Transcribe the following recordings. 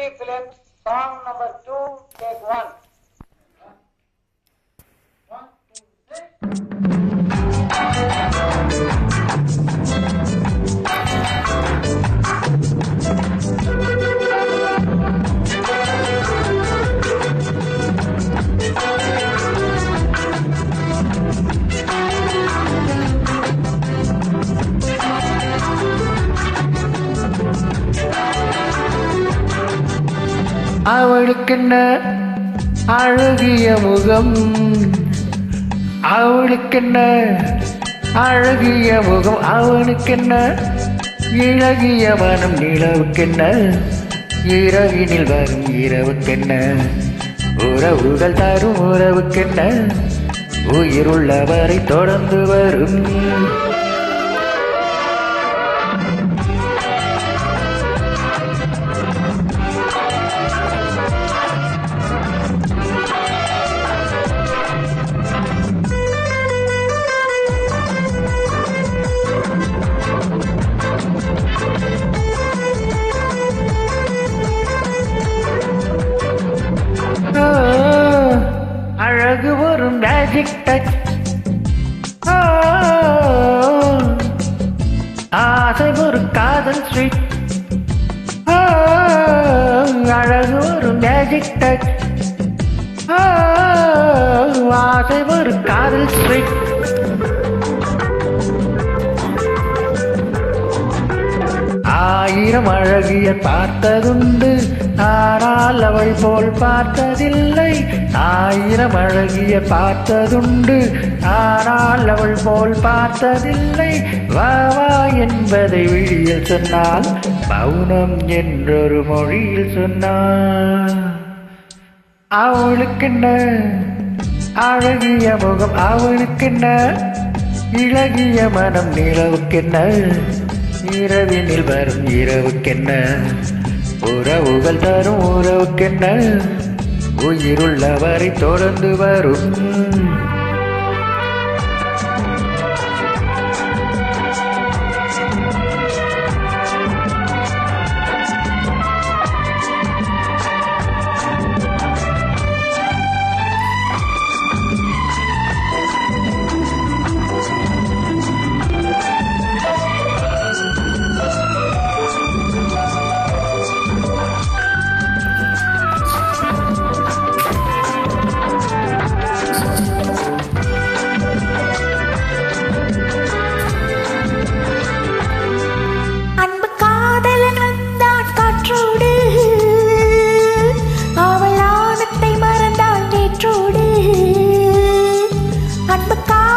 Movie film, song number two, take. One, அவளுக்கென்ன அழகிய முகம்? அவளுக்கென்ன அழகிய முகம்? அவனுக்கென்ன இழகிய மனம்? நிலவுக்கென்ன? இரவினில் வரும் இரவுக்கென்ன? உறவுகள் தரும் உறவுக்கென்ன? உயிருள்ளவரை தொடர்ந்து வரும் மேஜிக் டச் oh, ஆசை ஒரு காதல் ஸ்வீட் oh, அழகு ஒரு மேஜிக் டச் oh, ஆசை ஒரு காதல் ஸ்வீட் ஆயிரம் அழகிய பார்த்ததுண்டு. ஆனால் அவள் போல் பார்த்ததில்லை. ஆயிரம் அழகிய பார்த்ததுண்டு. ஆனால் அவள் போல் பார்த்ததில்லை. வா வா என்பதை விழியில் சொன்னால் மௌனம் என்றொரு மொழியில் சொன்னாள் அவளுக்கென்ன? அழகிய முகம் அவளுக்கென்ன? இழகிய மனம் நிலவுக்கென்ன? இரவினில் வரும் இரவுக்கென்ன? உறவுகள் தரும் உறவுக்கென்ன? உயிருள்ளவரை தொடர்ந்து வரும்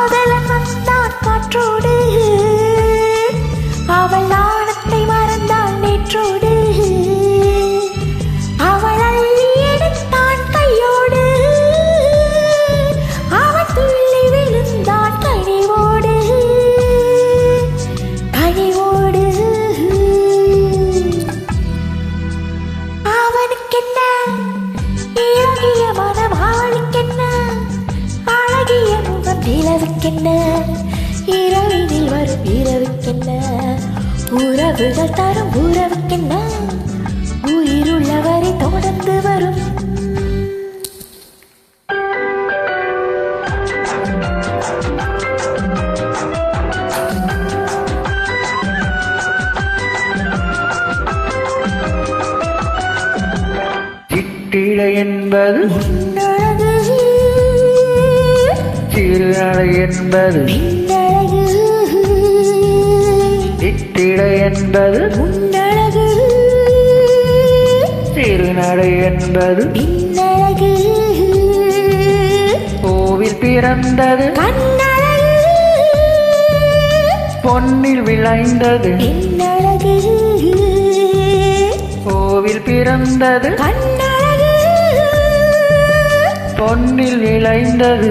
காதலன் வந்தான் காற்றோடு. அவள் முகம் இரவினில் வரும் இரவுக்கென்ன? உறவுகள் தரும் உறவுக்கென்ன? உயிருள்ளவரை தொடர்ந்து வரும். என்பது திருநடை என்பது இத்திடை என்பது திருநடை என்பது கோவில் பிறந்தது பொன்னில் விளைந்தது கோவில் பிறந்தது பொன்னில் விளைந்தது